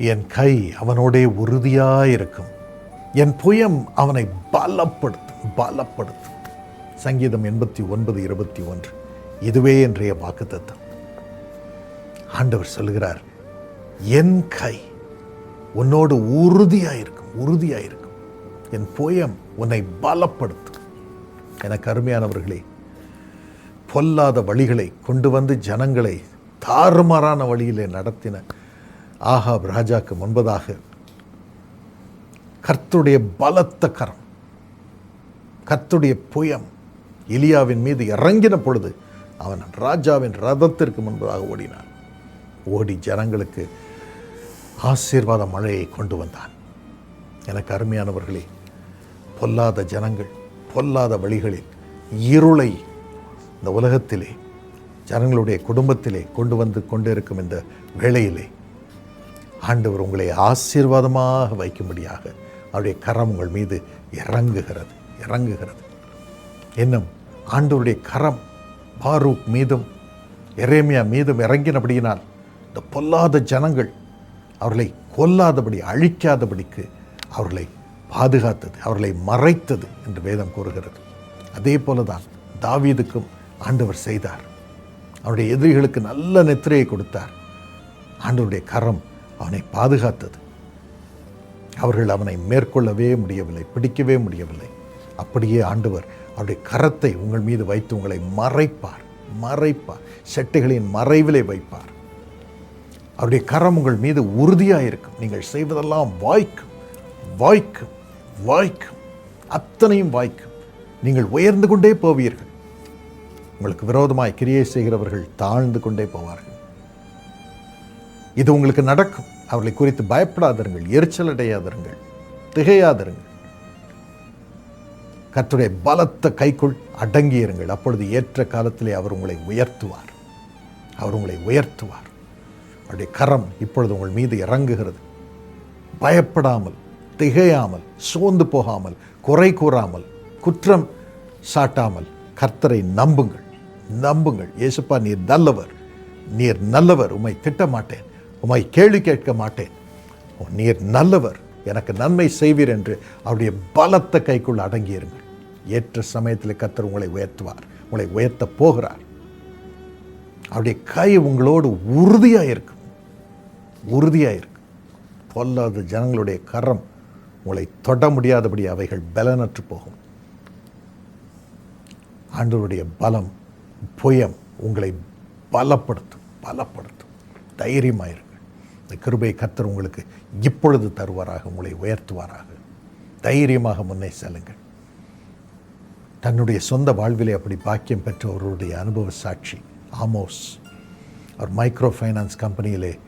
என் கை அவனோடே உறுதியாயிருக்கும். என் புயம் அவனை பலப்படுத்தும் பலப்படுத்தும். சங்கீதம் எண்பத்தி ஒன்பது இருபத்தி ஒன்று. இதுவே இன்றைய வாக்குத்தத்தம். ஆண்டவர் சொல்கிறார் என் கை உன்னோடு உறுதியாயிருக்கும் உறுதியாயிருக்கும். என் புயம் உன்னை பலப்படுத்தும். எனக்கு அருமையானவர்களே பொல்லாத வழிகளை கொண்டு வந்து ஜனங்களை தாறுமாறான வழியிலே நடத்தின ஆகாப் ராஜாக்கு முன்பதாக கர்த்துடைய பலத்த கரம் கர்த்துடைய புயம் எலியாவின் மீது இறங்கின பொழுது அவன் ராஜாவின் ரதத்திற்கு முன்பதாக ஓடினான். ஓடி ஜனங்களுக்கு ஆசீர்வாத மழையை கொண்டு வந்தான். எனக்கு அருமையானவர்களே பொல்லாத ஜனங்கள் பொல்லாத வழிகளில் இருளை இந்த உலகத்திலே ஜனங்களுடைய குடும்பத்திலே கொண்டு வந்து கொண்டிருக்கும் இந்த வேளையிலே ஆண்டவர் உங்களை ஆசீர்வாதமாக வைக்கும்படியாக அவருடைய கரம் உங்கள் மீது இறங்குகிறது இறங்குகிறது. இன்னும் ஆண்டவருடைய கரம் பாரூக் மீதும் எரேமியா மீதும் இறங்கினபடியினால் இந்த பொல்லாத ஜனங்கள் அவர்களை கொல்லாதபடி அழிக்காதபடிக்கு அவர்களை பாதுகாத்தது அவர்களை மறைத்தது என்று வேதம் கூறுகிறது. அதே போல தான் தாவீதுக்கும் ஆண்டவர் செய்தார். அவருடைய எதிரிகளுக்கு நல்ல நெத்திரையை கொடுத்தார். ஆண்டவருடைய கரம் அவனை பாதுகாத்தது. அவர்கள் அவனை மேற்கொள்ளவே முடியவில்லை பிடிக்கவே முடியவில்லை. அப்படியே ஆண்டவர் அவருடைய கரத்தை உங்கள் மீது வைத்து உங்களை மறைப்பார் மறைப்பார். செட்டுகளின் மறைவிலே வைப்பார். அவருடைய கரம் உங்கள் மீது உறுதியாக இருக்கும் நீங்கள் செய்வதெல்லாம் வாய்க்கும் வாய்க்கும் வாய்க்கும் அத்தனையும் வாய்க்கும். நீங்கள் உயர்ந்து கொண்டே போவீர்கள். உங்களுக்கு விரோதமாய் கிரியை செய்கிறவர்கள் தாழ்ந்து கொண்டே போவார்கள். இது உங்களுக்கு நடக்கும். அவர்களை குறித்து பயப்படாதிருங்கள் எரிச்சல் அடையாதிருங்கள் திகையாதிருங்கள். கர்த்தருடைய பலத்த கைக்குள் அடங்கியிருங்கள். அப்பொழுது ஏற்ற காலத்திலே அவர் உங்களை உயர்த்துவார். அவர் உங்களை உயர்த்துவார். அவருடைய கரம் இப்பொழுது உங்கள் மீது இறங்குகிறது. பயப்படாமல் திகையாமல் சோர்ந்து போகாமல் குறை கூறாமல் குற்றம் சாட்டாமல் கர்த்தரை நம்புங்கள். நம்புங்கள். இயேசுப்பா நீர் நல்லவர். நீர் நல்லவர். உம்மை திட்ட மாட்டேன் கேள்வி கேட்க மாட்டேன். நீர் நல்லவர். எனக்கு நன்மை செய்வீர் என்று அவருடைய பலத்த கைக்குள் அடங்கியிருங்கள். ஏற்ற சமயத்தில் கத்தர் உங்களை உயர்த்துவார். உங்களை உயர்த்த போகிறார். அவருடைய கை உங்களோடு உறுதியாக இருக்கும் உறுதியாக இருக்கும் பொல்லாத ஜனங்களுடைய கரம் உங்களை தொட முடியாதபடி அவைகள் பலனற்று போகும். ஆண்டவருடைய பலம் புயம் உங்களை பலப்படுத்தும் பலப்படுத்தும். தைரியமாயிருக்கும் இந்த கிருபை கத்தர் உங்களுக்கு இப்பொழுது தருவாராக உங்களை உயர்த்துவாராக. தைரியமாக முன்னே செல்லுங்கள். தன்னுடைய சொந்த வாழ்விலே அப்படி பாக்கியம் பெற்றவருடைய அனுபவ சாட்சி ஆமோஸ். அவர் மைக்ரோ ஃபைனான்ஸ் கம்பெனியிலே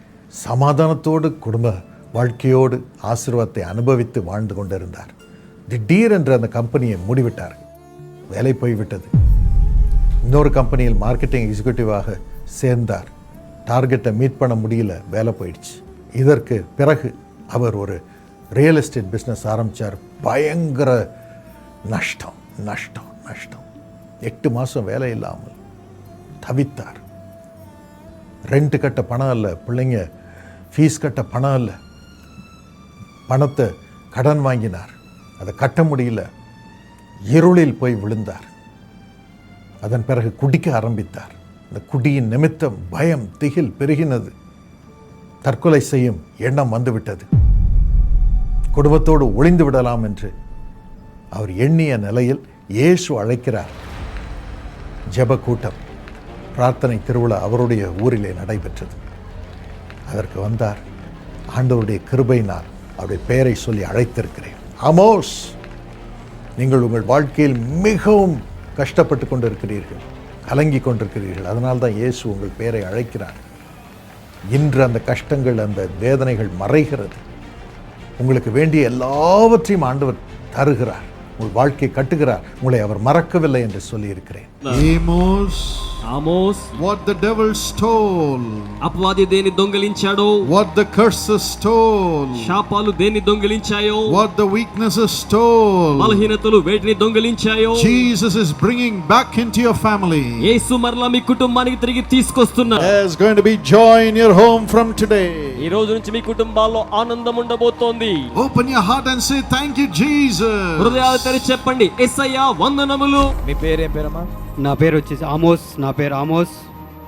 சமாதானத்தோடு குடும்ப வாழ்க்கையோடு ஆசீர்வாதத்தை அனுபவித்து வாழ்ந்து கொண்டிருந்தார். திடீரென்று அந்த கம்பெனியை மூடிவிட்டார். வேலை போய்விட்டது. இன்னொரு கம்பெனியில் மார்க்கெட்டிங் எக்ஸிக்யூட்டிவாக சேர்ந்தார். டார்கெட்டை மீட் பண்ண முடியல வேலை போயிடுச்சு. இதற்கு பிறகு அவர் ஒரு ரியல் எஸ்டேட் பிஸ்னஸ் ஆரம்பித்தார் பயங்கர நஷ்டம் நஷ்டம் நஷ்டம். எட்டு மாதம் வேலை இல்லாமல் தவித்தார். ரெண்ட் கட்ட பணம் இல்லை பிள்ளைங்க ஃபீஸ் கட்ட பணம் இல்லை பணத்தை கடன் வாங்கினார். அதை கட்ட முடியல. இருளில் போய் விழுந்தார். அதன் பிறகு குடிக்க ஆரம்பித்தார். இந்த குடியின் நிமித்தம் பயம் திகில் பெருகினது. தற்கொலை செய்யும் எண்ணம் வந்துவிட்டது. குடும்பத்தோடு ஒளிந்து விடலாம் என்று அவர் எண்ணிய நிலையில் இயேசு அழைக்கிறார். ஜெப கூட்டம் பிரார்த்தனை திருவிழா அவருடைய ஊரிலே நடைபெற்றது. அதற்கு வந்தார் ஆண்டவருடைய கிருபையினால் அவருடைய பெயரை சொல்லி அழைத்திருக்கிறேன். அமோஸ் நீங்கள் உங்கள் வாழ்க்கையில் மிகவும் கஷ்டப்பட்டு கொண்டிருக்கிறீர்கள். கலங்கி கொண்டிருக்கிறீர்கள் அதனால் தான் இயேசு உங்கள் பேரை அழைக்கிறார். இன்று அந்த கஷ்டங்கள் அந்த வேதனைகள் மறைகிறது. உங்களுக்கு வேண்டிய எல்லாவற்றையும் ஆண்டவர் தருகிறார். உங்கள் வாழ்க்கை கட்டுகிறார் உங்களை அவர் மறக்கவில்லை என்று சொல்லியிருக்கிறேன் Amos, Amos what the devil stole, అపవాది దేని దొంగిలించాడో what the curses stole, శాపాలు దేన్ని దొంగిలించాయో what the weaknesses stole, బలహీనతలు వేటిని దొంగిలించాయో Jesus is bringing back into your family. యేసు మరలా మీ కుటుంబానికి తిరిగి తీసుకొస్తున్నా There's going to be joy in your home from today. ఈ రోజు నుంచి మీ కుటుంబాల్లో ఆనందం ఉండబోతోంది Open your heart and say, Thank you, Jesus. హృదయాలు తెరిచి చెప్పండి ఎస్ఐయా వందనములు మీ పేరేం పేరమ్మా నా పేరు వచ్చేసి ఆమోస్ నా పేరు ఆమోస్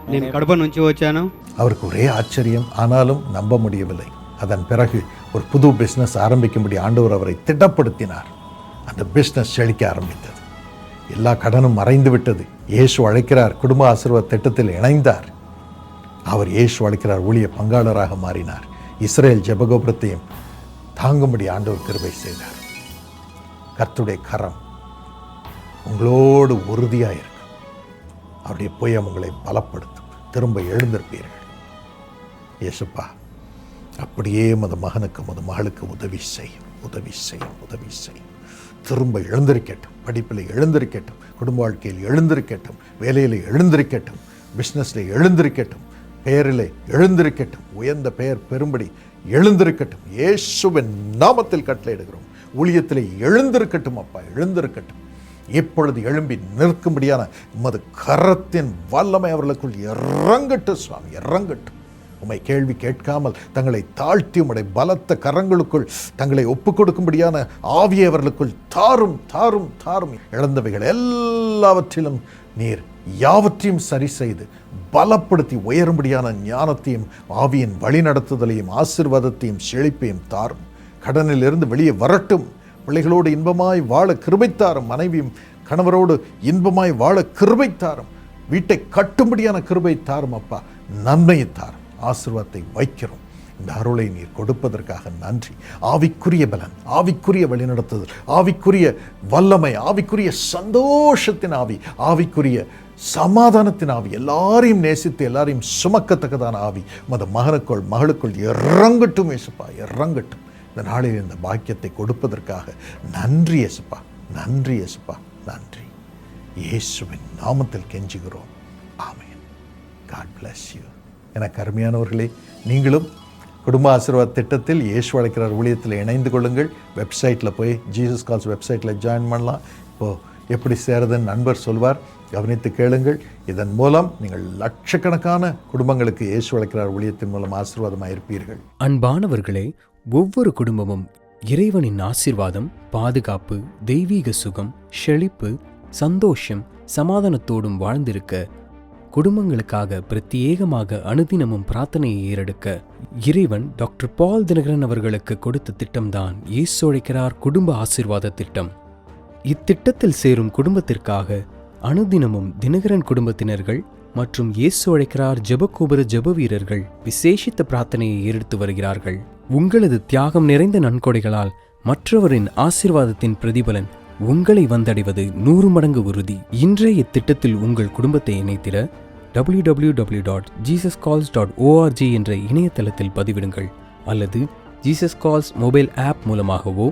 నేను కడప నుంచి వచ్చాను அவருக்கு ஒரே ஆச்சரியம் ஆனாலும் நம்ப முடியவில்லை அதன் பிறகு ஒரு புது பிஸ்னஸ் ஆரம்பிக்கும்படி ஆண்டவர் அவரை திடப்படுத்தினார் அந்த பிஸ்னஸ் செழிக்க ஆரம்பித்தது எல்லா கடனும் மறைந்து விட்டது இயேசு அழைக்கிறார் குடும்ப ஆசீர்வாத திட்டத்தில் இணைந்தார் அவர் இயேசு அழைக்கிறார் ஊழிய பங்காளராக மாறினார் இஸ்ரேல் ஜெபகோபுரத்தையும் தாங்கும்படி ஆண்டவர் கிருபை செய்தார் கர்த்துடைய கரம் உங்களோடு உறுதியாக இருக்கும் அவருடைய புயம் உங்களை பலப்படுத்தும். திரும்ப எழுந்திருப்பீர்கள். இயேசுப்பா அப்படியே மது மகனுக்கு மது மகளுக்கு உதவி செய்யும் உதவி செய்யும் உதவி செய்யும் திரும்ப எழுந்திருக்கட்டும். படிப்பில் எழுந்திருக்கட்டும். குடும்ப வாழ்க்கையில் எழுந்திருக்கட்டும். வேலையில் எழுந்திருக்கட்டும். பிஸ்னஸில் எழுந்திருக்கட்டும். பெயரில் எழுந்திருக்கட்டும். உயர்ந்த பெயர் பெறும்படி எழுந்திருக்கட்டும். இயேசுவின் நாமத்தில் கட்டளையிடுகிறோம். ஊழியத்தில் எழுந்திருக்கட்டும் அப்பா எழுந்திருக்கட்டும். இப்பொழுது எழும்பி நிற்கும்படியான உமது கரத்தின் வல்லமை அவர்களுக்குள் இறங்கட்டும் சுவாமி இறங்கட்டும். உமை கேள்வி கேட்காமல் தங்களை தாழ்த்தி உம்முடைய பலத்த கரங்களுக்குள் தங்களை ஒப்புக் கொடுக்கும்படியான ஆவியை அவர்களுக்குள் தாரும் தாரும் தாரும். இழந்தவைகள் எல்லாவற்றிலும் நீர் யாவற்றையும் சரி செய்து பலப்படுத்தி உயரும்படியான ஞானத்தையும் ஆவியின் வழிநடத்துதலையும் ஆசிர்வாதத்தையும் செழிப்பையும் தாரும். கடனிலிருந்து வெளியே வரட்டும். பிள்ளைகளோடு இன்பமாய் வாழ கிருபைத்தாரும். மனைவியும் கணவரோடு இன்பமாய் வாழ கிருபைத்தாரும். வீட்டை கட்டும்படியான கிருபை தாரும் அப்பா. நன்மையை தாரும். ஆசிர்வாதத்தை வைக்கிறோம். இந்த அருளை நீர் கொடுப்பதற்காக நன்றி. ஆவிக்குரிய பலன் ஆவிக்குரிய வழிநடத்துதல் ஆவிக்குரிய வல்லமை ஆவிக்குரிய சந்தோஷத்தின் ஆவி ஆவிக்குரிய சமாதானத்தின் ஆவி. எல்லாரையும் நேசித்து எல்லாரையும் சுமக்கத்தக்கதான ஆவி. மத மகனுக்குள் மகளுக்குள் இறங்கட்டும் ஏசுப்பா இறங்கட்டும். இந்த நாளில் இந்த பாக்கியத்தை கொடுப்பதற்காக நன்றி யேசுப்பா நன்றி யேசுப்பா நன்றி. இயேசுவின் நாமத்தில் கெஞ்சுகிறோம். ஆமையன் காட் பிளஸ் யூ எனக்கு அருமையானவர்களே நீங்களும் குடும்ப ஆசீர்வாத் திட்டத்தில் இயேசு அழைக்கிறார் ஊழியத்தில் இணைந்து கொள்ளுங்கள். வெப்சைட்டில் போய் ஜீசஸ் கால்ஸ் வெப்சைட்டில் ஜாயின் பண்ணலாம். இப்போது எப்படி சேருதுன்னு நண்பர் சொல்வார். கவனித்து கேளுங்கள். இதன் மூலம் நீங்கள் லட்சக்கணக்கான குடும்பங்களுக்கு இயேசு அழைக்கிறார் ஊழியத்தின் மூலம் ஆசீர்வாதமாக இருப்பீர்கள் அன்பானவர்களே ஒவ்வொரு குடும்பமும் இறைவனின் ஆசிர்வாதம் பாதுகாப்பு தெய்வீக சுகம் செழிப்பு சந்தோஷம் சமாதானத்தோடும் வாழ்ந்திருக்க குடும்பங்களுக்காக பிரத்யேகமாக அனுதினமும் பிரார்த்தனையை ஏறெடுக்க இறைவன் டாக்டர் பால் தினகரன் அவர்களுக்கு கொடுத்த திட்டம்தான் ஈசோழைக்கிறார் குடும்ப ஆசிர்வாத திட்டம். இத்திட்டத்தில் சேரும் குடும்பத்திற்காக அனுதினமும் தினகரன் குடும்பத்தினர்கள் மற்றும் இயேசு அழைக்கிறார் ஜெபகோபுர ஜெப வீரர்கள். விசேஷித்த பிரார்த்தனையை எடுத்து வருகிறார்கள். உங்களது தியாகம் நிறைந்த நன்கொடைகளால் மற்றவரின் ஆசீர்வாதத்தின் பிரதிபலன் உங்களை வந்தடைவது நூறு மடங்கு உறுதி. இன்றைய இத்திட்டத்தில் உங்கள் குடும்பத்தை இணைத்திட W W W dot Jesus calls dot O R G என்ற இணையதளத்தில் பதிவிடுங்கள். அல்லது ஜீசஸ் கால்ஸ் மொபைல் ஆப் மூலமாகவோ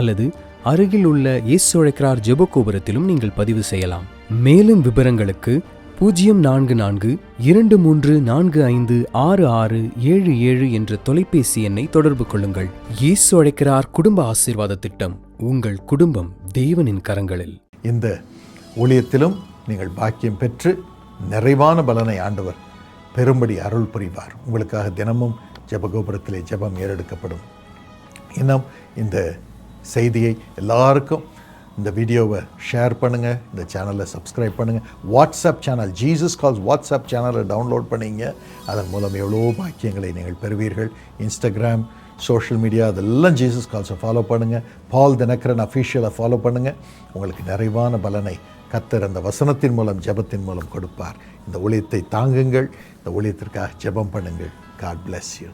அல்லது அருகில் உள்ள இயேசு அழைக்கிறார் ஜெபகோபுரத்திலும் நீங்கள் பதிவு செய்யலாம். மேலும் விவரங்களுக்கு பூஜ்ஜியம் நான்கு நான்கு இரண்டு மூன்று நான்கு ஐந்து ஆறு ஆறு ஏழு ஏழு என்ற தொலைபேசி எண்ணை தொடர்பு கொள்ளுங்கள். இயேசு அழைக்கிறார் குடும்ப ஆசீர்வாத திட்டம் உங்கள் குடும்பம் தேவனின் கரங்களில். இந்த ஊழியத்திலும் நீங்கள் பாக்கியம் பெற்று நிறைவான பலனை ஆண்டவர் பெரும்படி அருள் புரிவார். உங்களுக்காக தினமும் ஜபகோபுரத்திலே ஜெபம் ஏறெடுக்கப்படும். இன்னும் இந்த செய்தியை எல்லாருக்கும் இந்த வீடியோவை ஷேர் பண்ணுங்கள் இந்த சேனலை சப்ஸ்கிரைப் பண்ணுங்கள் WhatsApp channel Jesus calls WhatsApp சேனலை டவுன்லோட் பண்ணிங்க. அதன் மூலம் எவ்வளோ பாக்கியங்களை நீங்கள் பெறுவீர்கள். இன்ஸ்டாகிராம் சோஷியல் மீடியா அதெல்லாம் ஜீசஸ் கால்ஸை ஃபாலோ பண்ணுங்கள் பால் தினக்கரன் அஃபீஷியலை ஃபாலோ பண்ணுங்கள் உங்களுக்கு நிறைவான பலனை கத்தர் அந்த வசனத்தின் மூலம் ஜெபத்தின் மூலம் கொடுப்பார். இந்த ஊழியத்தை தாங்குங்கள். இந்த ஊழியத்திற்காக ஜெபம் பண்ணுங்கள். God bless you